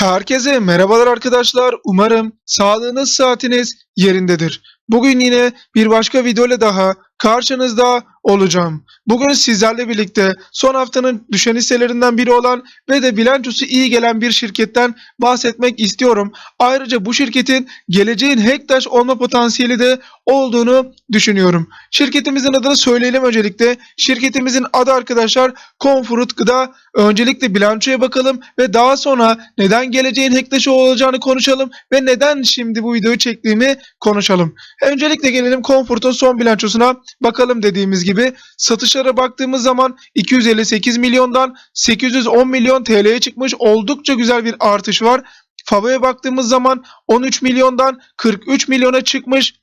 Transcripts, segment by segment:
Herkese merhabalar arkadaşlar. Umarım sağlığınız saatiniz yerindedir. Bugün yine bir başka video ile daha karşınızda olacağım. Bugün sizlerle birlikte son haftanın düşen hisselerinden biri olan ve de bilançosu iyi gelen bir şirketten bahsetmek istiyorum. Ayrıca bu şirketin geleceğin Hektaş olma potansiyeli de olduğunu düşünüyorum. Şirketimizin adını söyleyelim öncelikle. Şirketimizin adı arkadaşlar Comfort Gıda. Öncelikle bilançoya bakalım ve daha sonra neden geleceğin Hektaş'ı olacağını konuşalım ve neden şimdi bu videoyu çektiğimi konuşalım. Öncelikle gelelim Comfort'un son bilançosuna bakalım dediğimiz gibi. Satışlara baktığımız zaman 258 milyondan 810 milyon TL'ye çıkmış. Oldukça güzel bir artış var. Favo'ya baktığımız zaman 13 milyondan 43 milyona çıkmış.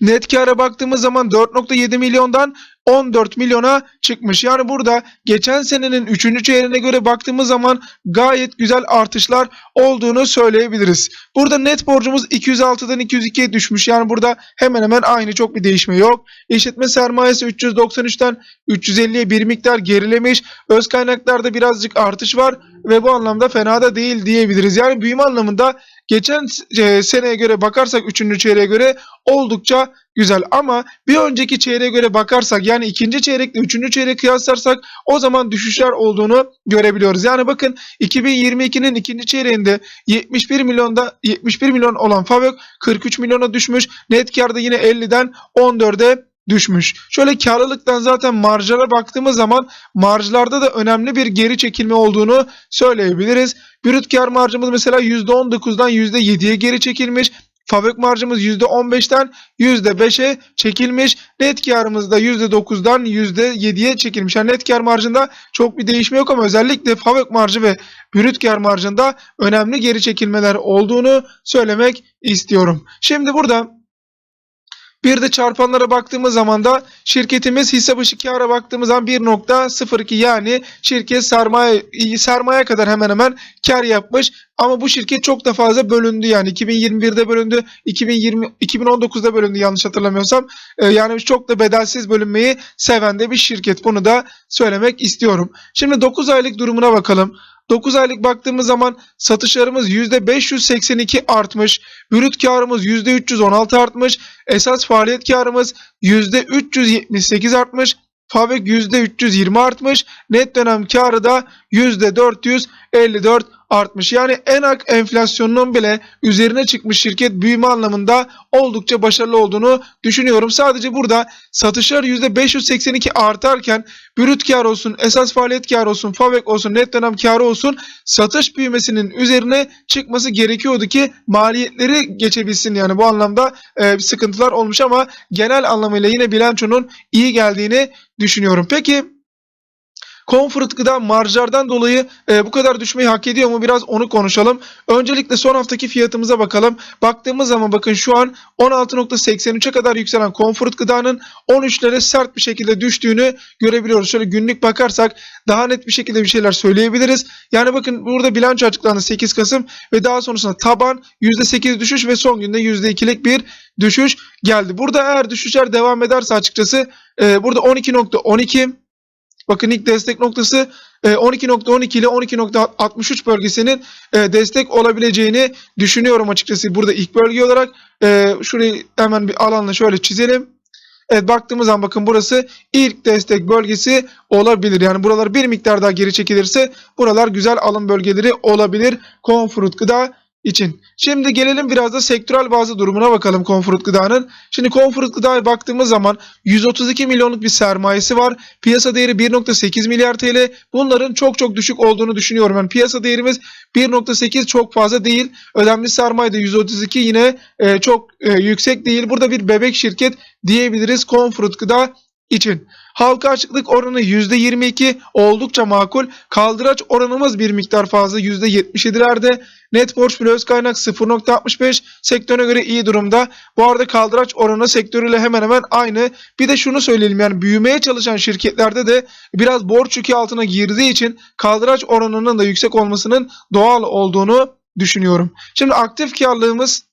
Net kâra baktığımız zaman 4.7 milyondan 14 milyona çıkmış. Yani burada geçen senenin 3. çeyreğine göre baktığımız zaman gayet güzel artışlar olduğunu söyleyebiliriz. Burada net borcumuz 206'dan 202'ye düşmüş. Yani burada hemen hemen aynı çok bir değişme yok. İşletme sermayesi 393'ten 350'ye bir miktar gerilemiş. Öz kaynaklarda birazcık artış var ve bu anlamda fena da değil diyebiliriz. Yani büyüme anlamında geçen e, seneye göre bakarsak 3. çeyreğe göre oldukça güzel ama bir önceki çeyreğe göre bakarsak yani ikinci çeyrekle üçüncü çeyrek kıyaslarsak o zaman düşüşler olduğunu görebiliyoruz. Yani bakın 2022'nin ikinci çeyreğinde 71 milyonda 71 milyon olan Favök 43 milyona düşmüş. Net karda yine 50'den 14'e düşmüş. Şöyle karlılıktan zaten marjlara baktığımız zaman marjlarda da önemli bir geri çekilme olduğunu söyleyebiliriz. Brüt kar marjımız mesela %19'dan %7'ye geri çekilmiş. Fabrik marjımız %15'ten %5'e çekilmiş. Net karımız da %9'dan %7'ye çekilmiş. Yani net kar marjında çok bir değişme yok ama özellikle fabrik marjı ve brüt kar marjında önemli geri çekilmeler olduğunu söylemek istiyorum. Şimdi burada bir de çarpanlara baktığımız zaman da şirketimiz hisse başı kâra baktığımız zaman 1.02 yani şirket sermaye sermaye kadar hemen hemen kar yapmış. Ama bu şirket çok da fazla bölündü yani 2021'de bölündü, 2020 2019'da bölündü yanlış hatırlamıyorsam. Ee, yani çok da bedelsiz bölünmeyi seven de bir şirket. Bunu da söylemek istiyorum. Şimdi 9 aylık durumuna bakalım. 9 aylık baktığımız zaman satışlarımız %582 artmış. Brüt karımız %316 artmış. Esas faaliyet karımız %378 artmış. Fabrik %320 artmış. Net dönem karı da %454 artmış. Yani enak enflasyonunun bile üzerine çıkmış şirket büyüme anlamında oldukça başarılı olduğunu düşünüyorum. Sadece burada satışlar %582 artarken brüt kar olsun, esas faaliyet kar olsun, fabrik olsun, net dönem karı olsun satış büyümesinin üzerine çıkması gerekiyordu ki maliyetleri geçebilsin. Yani bu anlamda e, sıkıntılar olmuş ama genel anlamıyla yine bilançonun iyi geldiğini düşünüyorum. Peki Comfort gıda marjlardan dolayı e, bu kadar düşmeyi hak ediyor mu? Biraz onu konuşalım. Öncelikle son haftaki fiyatımıza bakalım. Baktığımız zaman bakın şu an 16.83'e kadar yükselen Comfort gıdanın 13'lere sert bir şekilde düştüğünü görebiliyoruz. Şöyle günlük bakarsak daha net bir şekilde bir şeyler söyleyebiliriz. Yani bakın burada bilanço açıklandı 8 Kasım ve daha sonrasında taban %8 düşüş ve son günde %2'lik bir düşüş geldi. Burada eğer düşüşler devam ederse açıkçası e, burada 12.12 Bakın ilk destek noktası 12.12 e, ile 12.63 bölgesinin e, destek olabileceğini düşünüyorum açıkçası. Burada ilk bölge olarak e, şurayı hemen bir alanla şöyle çizelim. Evet baktığımız zaman bakın burası ilk destek bölgesi olabilir. Yani buralar bir miktar daha geri çekilirse buralar güzel alım bölgeleri olabilir. Comfort gıda için. Şimdi gelelim biraz da sektörel bazı durumuna bakalım Comfort Gıda'nın. Şimdi Comfort Gıda'ya baktığımız zaman 132 milyonluk bir sermayesi var. Piyasa değeri 1.8 milyar TL. Bunların çok çok düşük olduğunu düşünüyorum. Yani piyasa değerimiz 1.8 çok fazla değil. Önemli sermaye de 132 yine e, çok e, yüksek değil. Burada bir bebek şirket diyebiliriz Comfort Gıda için. Halka açıklık oranı %22 oldukça makul. Kaldıraç oranımız bir miktar fazla %77'lerde. Net borç bile öz kaynak 0.65 sektöre göre iyi durumda. Bu arada kaldıraç oranı sektörüyle hemen hemen aynı. Bir de şunu söyleyelim yani büyümeye çalışan şirketlerde de biraz borç yükü altına girdiği için kaldıraç oranının da yüksek olmasının doğal olduğunu düşünüyorum. Şimdi aktif karlılığımız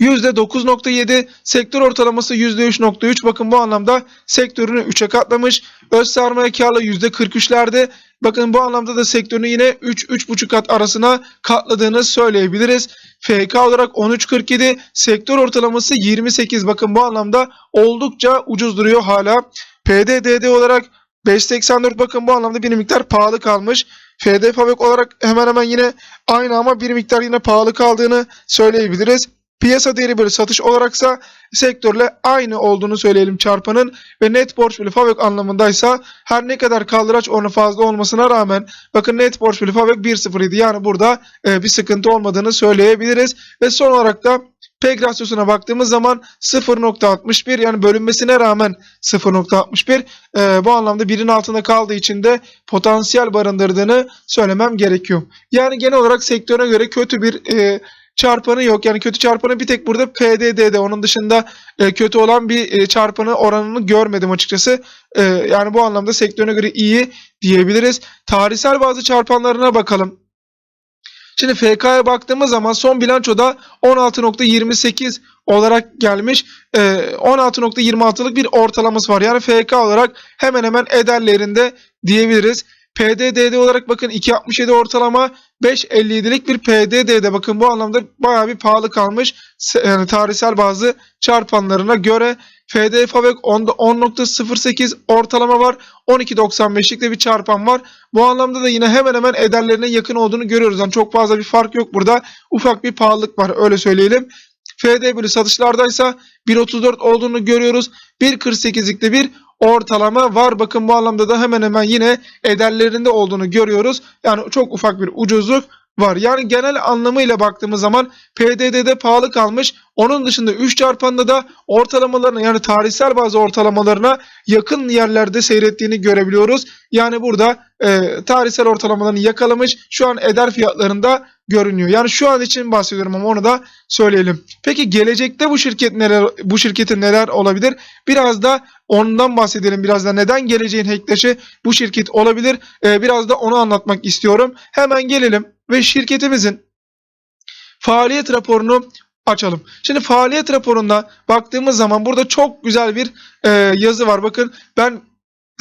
%9.7, sektör ortalaması %3.3. Bakın bu anlamda sektörünü 3'e katlamış. Öz sermaye karlılığı %43'lerde. Bakın bu anlamda da sektörünü yine 3-3,5 kat arasına katladığını söyleyebiliriz. FK olarak 13.47, sektör ortalaması 28. Bakın bu anlamda oldukça ucuz duruyor hala. PDDD olarak 5.84 bakın bu anlamda bir miktar pahalı kalmış. FD Fabrik olarak hemen hemen yine aynı ama bir miktar yine pahalı kaldığını söyleyebiliriz. Piyasa değeri bölü satış olaraksa sektörle aynı olduğunu söyleyelim çarpanın ve net borç bölü fabrik anlamındaysa her ne kadar kaldıraç oranı fazla olmasına rağmen bakın net borç bölü fabrik 1.07 yani burada e, bir sıkıntı olmadığını söyleyebiliriz ve son olarak da PEG rasyosuna baktığımız zaman 0.61 yani bölünmesine rağmen 0.61 e, bu anlamda birin altında kaldığı için de potansiyel barındırdığını söylemem gerekiyor. Yani genel olarak sektöre göre kötü bir e, çarpanı yok. Yani kötü çarpanı bir tek burada PDD'de. Onun dışında e, kötü olan bir e, çarpanı oranını görmedim açıkçası. E, yani bu anlamda sektörüne göre iyi diyebiliriz. Tarihsel bazı çarpanlarına bakalım. Şimdi FK'ya baktığımız zaman son bilançoda 16.28 olarak gelmiş. E, 16.26'lık bir ortalaması var. Yani FK olarak hemen hemen ederlerinde diyebiliriz. PDD'de olarak bakın 2.67 ortalama 5.57'lik bir PDD'de bakın bu anlamda bayağı bir pahalı kalmış. Yani tarihsel bazı çarpanlarına göre FD 10'da 10.08 ortalama var. 12.95'lik de bir çarpan var. Bu anlamda da yine hemen hemen ederlerine yakın olduğunu görüyoruz. Yani çok fazla bir fark yok burada. Ufak bir pahalılık var öyle söyleyelim. FD bölü satışlardaysa 1.34 olduğunu görüyoruz. 1.48'likte bir ortalama var. Bakın bu anlamda da hemen hemen yine ederlerinde olduğunu görüyoruz. Yani çok ufak bir ucuzluk var. Yani genel anlamıyla baktığımız zaman PDD'de pahalı kalmış. Onun dışında 3 çarpanda da ortalamalarına yani tarihsel bazı ortalamalarına yakın yerlerde seyrettiğini görebiliyoruz. Yani burada e, tarihsel ortalamalarını yakalamış. Şu an eder fiyatlarında görünüyor. Yani şu an için bahsediyorum ama onu da söyleyelim. Peki gelecekte bu şirket neler bu şirketin neler olabilir? Biraz da ondan bahsedelim. Biraz da neden geleceğin hacktaşı bu şirket olabilir? Ee, biraz da onu anlatmak istiyorum. Hemen gelelim ve şirketimizin faaliyet raporunu açalım. Şimdi faaliyet raporunda baktığımız zaman burada çok güzel bir e, yazı var. Bakın ben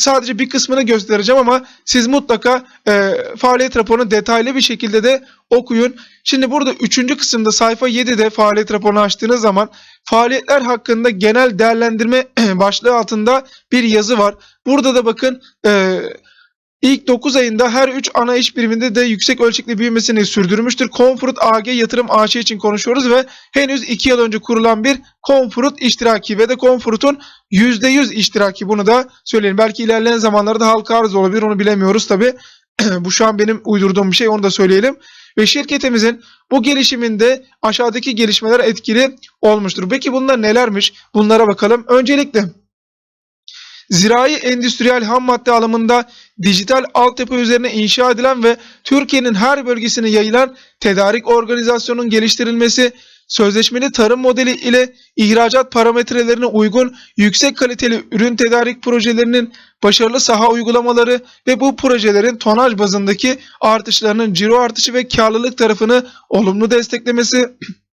sadece bir kısmını göstereceğim ama siz mutlaka e, faaliyet raporunu detaylı bir şekilde de okuyun. Şimdi burada 3. kısımda sayfa 7'de faaliyet raporunu açtığınız zaman faaliyetler hakkında genel değerlendirme başlığı altında bir yazı var. Burada da bakın e, ilk 9 ayında her 3 ana iş biriminde de yüksek ölçekli büyümesini sürdürmüştür. Comfort AG yatırım AŞ için konuşuyoruz ve henüz 2 yıl önce kurulan bir Comfort iştiraki ve de Comfort'un %100 iştiraki bunu da söyleyelim. Belki ilerleyen zamanlarda halka arz olabilir onu bilemiyoruz tabi. Bu şu an benim uydurduğum bir şey onu da söyleyelim. Ve şirketimizin bu gelişiminde aşağıdaki gelişmeler etkili olmuştur. Peki bunlar nelermiş? Bunlara bakalım. Öncelikle zirai endüstriyel ham madde alımında dijital altyapı üzerine inşa edilen ve Türkiye'nin her bölgesine yayılan tedarik organizasyonunun geliştirilmesi, sözleşmeli tarım modeli ile ihracat parametrelerine uygun yüksek kaliteli ürün tedarik projelerinin başarılı saha uygulamaları ve bu projelerin tonaj bazındaki artışlarının ciro artışı ve karlılık tarafını olumlu desteklemesi,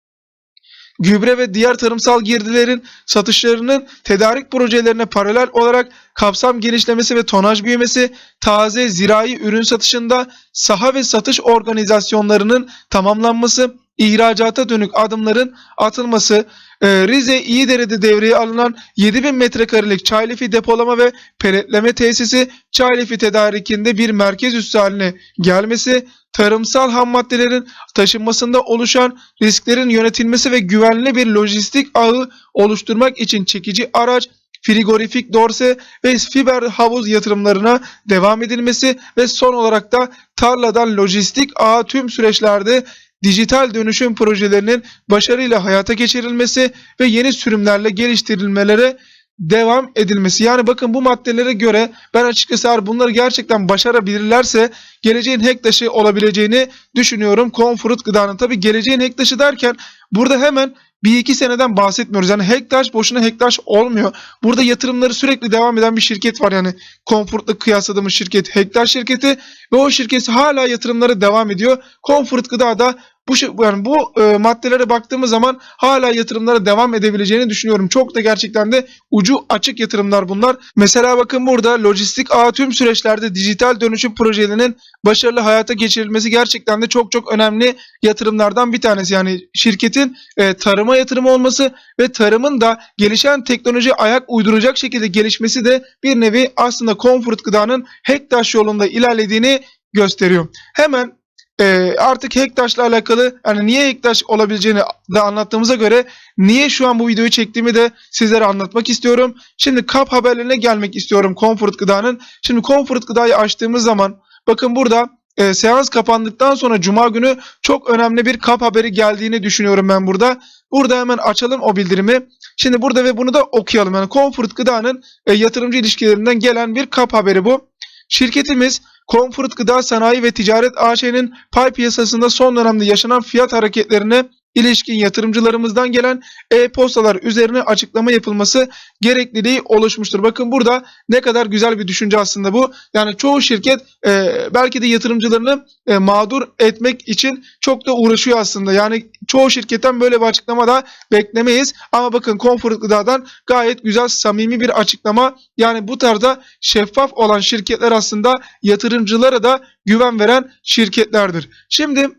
gübre ve diğer tarımsal girdilerin satışlarının tedarik projelerine paralel olarak kapsam genişlemesi ve tonaj büyümesi, taze zirai ürün satışında saha ve satış organizasyonlarının tamamlanması, ihracata dönük adımların atılması, e, Rize İyidere'de devreye alınan 7000 metrekarelik çaylifi depolama ve peletleme tesisi çaylifi tedarikinde bir merkez üssü haline gelmesi, tarımsal ham maddelerin taşınmasında oluşan risklerin yönetilmesi ve güvenli bir lojistik ağı oluşturmak için çekici araç, frigorifik dorse ve fiber havuz yatırımlarına devam edilmesi ve son olarak da tarladan lojistik ağa tüm süreçlerde dijital dönüşüm projelerinin başarıyla hayata geçirilmesi ve yeni sürümlerle geliştirilmelere devam edilmesi. Yani bakın bu maddelere göre ben açıkçası eğer bunları gerçekten başarabilirlerse geleceğin hacktaşı olabileceğini düşünüyorum. Comfort gıdanın tabi geleceğin hacktaşı derken burada hemen bir iki seneden bahsetmiyoruz. Yani Hacktaş boşuna Hacktaş olmuyor. Burada yatırımları sürekli devam eden bir şirket var. Yani Comfort'la kıyasladığımız şirket Hacktaş şirketi ve o şirket hala yatırımları devam ediyor. Comfort Gıda da bu yani bu e, maddelere baktığımız zaman hala yatırımlara devam edebileceğini düşünüyorum. Çok da gerçekten de ucu açık yatırımlar bunlar. Mesela bakın burada lojistik ağ tüm süreçlerde dijital dönüşüm projelerinin başarılı hayata geçirilmesi gerçekten de çok çok önemli yatırımlardan bir tanesi. Yani şirketin e, tarıma yatırım olması ve tarımın da gelişen teknoloji ayak uyduracak şekilde gelişmesi de bir nevi aslında Comfort Gıda'nın Hektaş yolunda ilerlediğini gösteriyor. Hemen e, artık Hektaş'la alakalı hani niye Hektaş olabileceğini da anlattığımıza göre niye şu an bu videoyu çektiğimi de sizlere anlatmak istiyorum. Şimdi kap haberlerine gelmek istiyorum Comfort Gıda'nın. Şimdi Comfort Gıda'yı açtığımız zaman bakın burada e, seans kapandıktan sonra Cuma günü çok önemli bir kap haberi geldiğini düşünüyorum ben burada. Burada hemen açalım o bildirimi. Şimdi burada ve bunu da okuyalım. Yani Comfort Gıda'nın e, yatırımcı ilişkilerinden gelen bir kap haberi bu. Şirketimiz Comfort Gıda Sanayi ve Ticaret AŞ'nin pay piyasasında son dönemde yaşanan fiyat hareketlerine ilişkin yatırımcılarımızdan gelen e-postalar üzerine açıklama yapılması gerekliliği oluşmuştur. Bakın burada ne kadar güzel bir düşünce aslında bu. Yani çoğu şirket e, belki de yatırımcılarını e, mağdur etmek için çok da uğraşıyor aslında. Yani çoğu şirketten böyle bir açıklama da beklemeyiz. Ama bakın Comfort Gıda'dan gayet güzel samimi bir açıklama. Yani bu tarzda şeffaf olan şirketler aslında yatırımcılara da güven veren şirketlerdir. Şimdi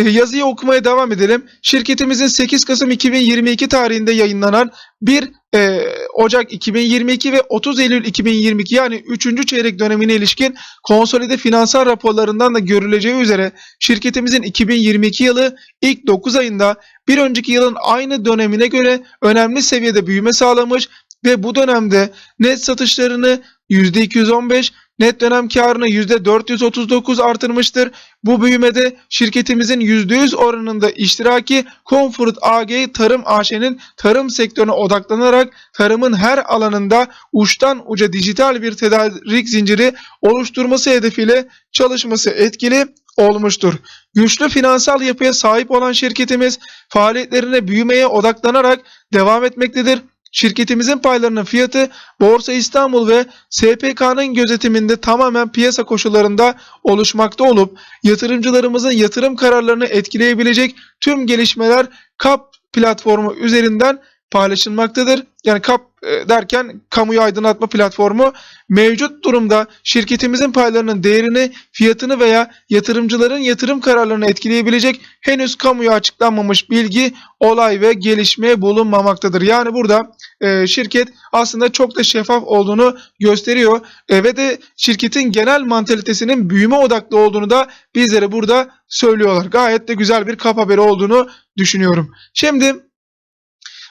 yazıyı okumaya devam edelim. Şirketimizin 8 Kasım 2022 tarihinde yayınlanan 1 e, Ocak 2022 ve 30 Eylül 2022 yani 3. çeyrek dönemine ilişkin konsolide finansal raporlarından da görüleceği üzere şirketimizin 2022 yılı ilk 9 ayında bir önceki yılın aynı dönemine göre önemli seviyede büyüme sağlamış ve bu dönemde net satışlarını %215, net dönem karını %439 artırmıştır. Bu büyümede şirketimizin %100 oranında iştiraki Comfort AG Tarım AŞ'nin tarım sektörüne odaklanarak tarımın her alanında uçtan uca dijital bir tedarik zinciri oluşturması hedefiyle çalışması etkili olmuştur. Güçlü finansal yapıya sahip olan şirketimiz faaliyetlerine büyümeye odaklanarak devam etmektedir. Şirketimizin paylarının fiyatı Borsa İstanbul ve SPK'nın gözetiminde tamamen piyasa koşullarında oluşmakta olup yatırımcılarımızın yatırım kararlarını etkileyebilecek tüm gelişmeler KAP platformu üzerinden paylaşılmaktadır. Yani KAP e, derken kamuyu aydınlatma platformu mevcut durumda şirketimizin paylarının değerini, fiyatını veya yatırımcıların yatırım kararlarını etkileyebilecek henüz kamuya açıklanmamış bilgi, olay ve gelişme bulunmamaktadır. Yani burada e, şirket aslında çok da şeffaf olduğunu gösteriyor E, ve de şirketin genel mantalitesinin büyüme odaklı olduğunu da bizlere burada söylüyorlar. Gayet de güzel bir kap haberi olduğunu düşünüyorum. Şimdi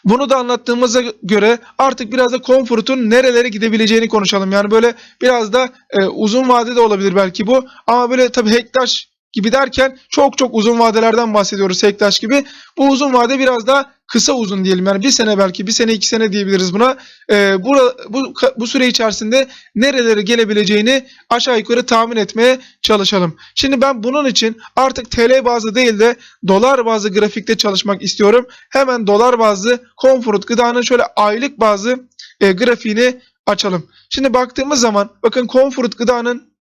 bunu da anlattığımıza göre artık biraz da Comfort'un nerelere gidebileceğini konuşalım. Yani böyle biraz da e, uzun vadede olabilir belki bu. Ama böyle tabii Hektaş gibi derken çok çok uzun vadelerden bahsediyoruz Hektaş gibi. Bu uzun vade biraz daha kısa uzun diyelim. Yani bir sene belki bir sene iki sene diyebiliriz buna. Ee, bu, bu, bu süre içerisinde nerelere gelebileceğini aşağı yukarı tahmin etmeye çalışalım. Şimdi ben bunun için artık TL bazlı değil de dolar bazlı grafikte çalışmak istiyorum. Hemen dolar bazlı Comfort gıdanın şöyle aylık bazlı e, grafiğini açalım. Şimdi baktığımız zaman bakın Comfort gıdanın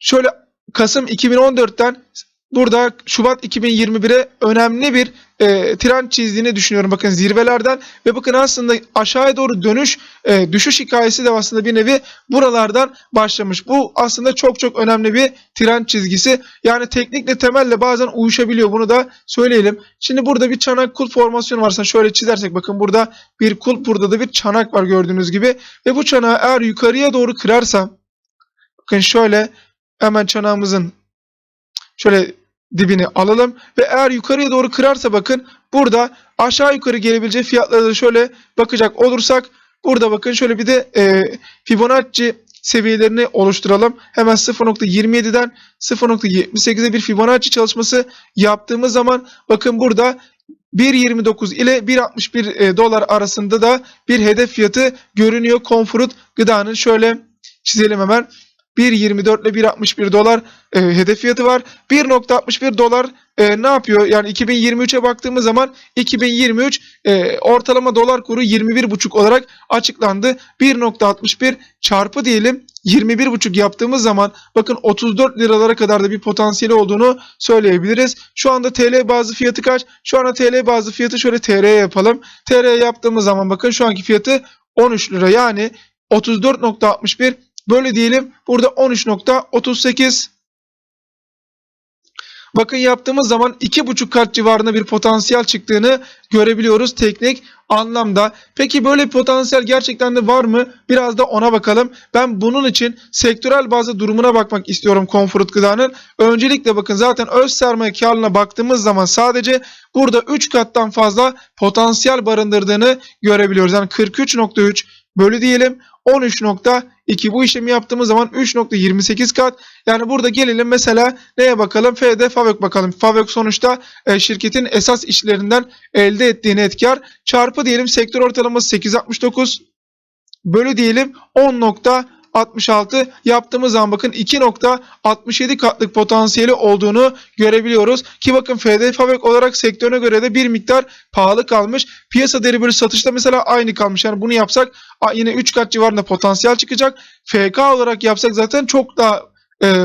şöyle Kasım 2014'ten burada Şubat 2021'e önemli bir e, trend çizdiğini düşünüyorum. Bakın zirvelerden ve bakın aslında aşağıya doğru dönüş e, düşüş hikayesi de aslında bir nevi buralardan başlamış. Bu aslında çok çok önemli bir trend çizgisi. Yani teknikle temelle bazen uyuşabiliyor. Bunu da söyleyelim. Şimdi burada bir çanak kul formasyonu varsa şöyle çizersek bakın burada bir kul burada da bir çanak var gördüğünüz gibi. Ve bu çanağı eğer yukarıya doğru kırarsam bakın şöyle hemen çanağımızın şöyle dibini alalım ve eğer yukarıya doğru kırarsa bakın burada aşağı yukarı gelebileceği fiyatlara da şöyle bakacak olursak burada bakın şöyle bir de e, Fibonacci seviyelerini oluşturalım. Hemen 0.27'den 0.78'e bir Fibonacci çalışması yaptığımız zaman bakın burada 1.29 ile 1.61 e, dolar arasında da bir hedef fiyatı görünüyor. Comfort gıdanın şöyle çizelim hemen. 1.24 ile 1.61 dolar e, hedef fiyatı var. 1.61 dolar e, ne yapıyor? Yani 2023'e baktığımız zaman 2023 e, ortalama dolar kuru 21.5 olarak açıklandı. 1.61 çarpı diyelim 21,5 yaptığımız zaman bakın 34 liralara kadar da bir potansiyeli olduğunu söyleyebiliriz. Şu anda TL bazı fiyatı kaç? Şu anda TL bazı fiyatı şöyle TR'ye yapalım. TR'ye yaptığımız zaman bakın şu anki fiyatı 13 lira yani 34.61 böyle diyelim burada 13.38 Bakın yaptığımız zaman 2,5 kat civarında bir potansiyel çıktığını görebiliyoruz teknik anlamda. Peki böyle bir potansiyel gerçekten de var mı? Biraz da ona bakalım. Ben bunun için sektörel bazı durumuna bakmak istiyorum Comfort Gıda'nın. Öncelikle bakın zaten öz sermaye karlılığına baktığımız zaman sadece burada 3 kattan fazla potansiyel barındırdığını görebiliyoruz. Yani 43.3 bölü diyelim 13.2 bu işlemi yaptığımız zaman 3.28 kat. Yani burada gelelim mesela neye bakalım? FD Favök bakalım. Favök sonuçta e, şirketin esas işlerinden elde ettiği net kar çarpı diyelim sektör ortalaması 8.69 bölü diyelim 10.66 yaptığımız zaman bakın 2.67 katlık potansiyeli olduğunu görebiliyoruz. Ki bakın FD Favök olarak sektörüne göre de bir miktar pahalı kalmış. Piyasa değeri bölü satışta mesela aynı kalmış. Yani bunu yapsak yine 3 kat civarında potansiyel çıkacak. FK olarak yapsak zaten çok daha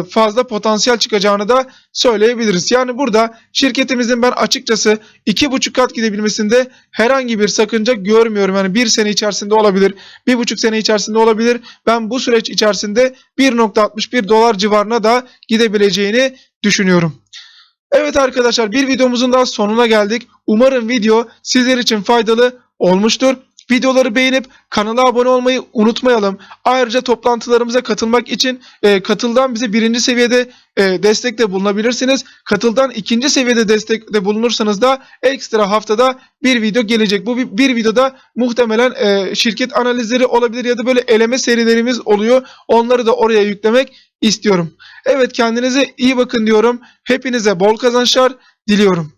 fazla potansiyel çıkacağını da söyleyebiliriz. Yani burada şirketimizin ben açıkçası 2,5 kat gidebilmesinde herhangi bir sakınca görmüyorum. Yani bir sene içerisinde olabilir, bir buçuk sene içerisinde olabilir. Ben bu süreç içerisinde 1.61 dolar civarına da gidebileceğini düşünüyorum. Evet arkadaşlar bir videomuzun daha sonuna geldik. Umarım video sizler için faydalı olmuştur. Videoları beğenip kanala abone olmayı unutmayalım. Ayrıca toplantılarımıza katılmak için e, katıldan bize birinci seviyede e, destekte bulunabilirsiniz. Katıldan ikinci seviyede destekte bulunursanız da ekstra haftada bir video gelecek. Bu bir, bir videoda muhtemelen e, şirket analizleri olabilir ya da böyle eleme serilerimiz oluyor. Onları da oraya yüklemek istiyorum. Evet kendinize iyi bakın diyorum. Hepinize bol kazançlar diliyorum.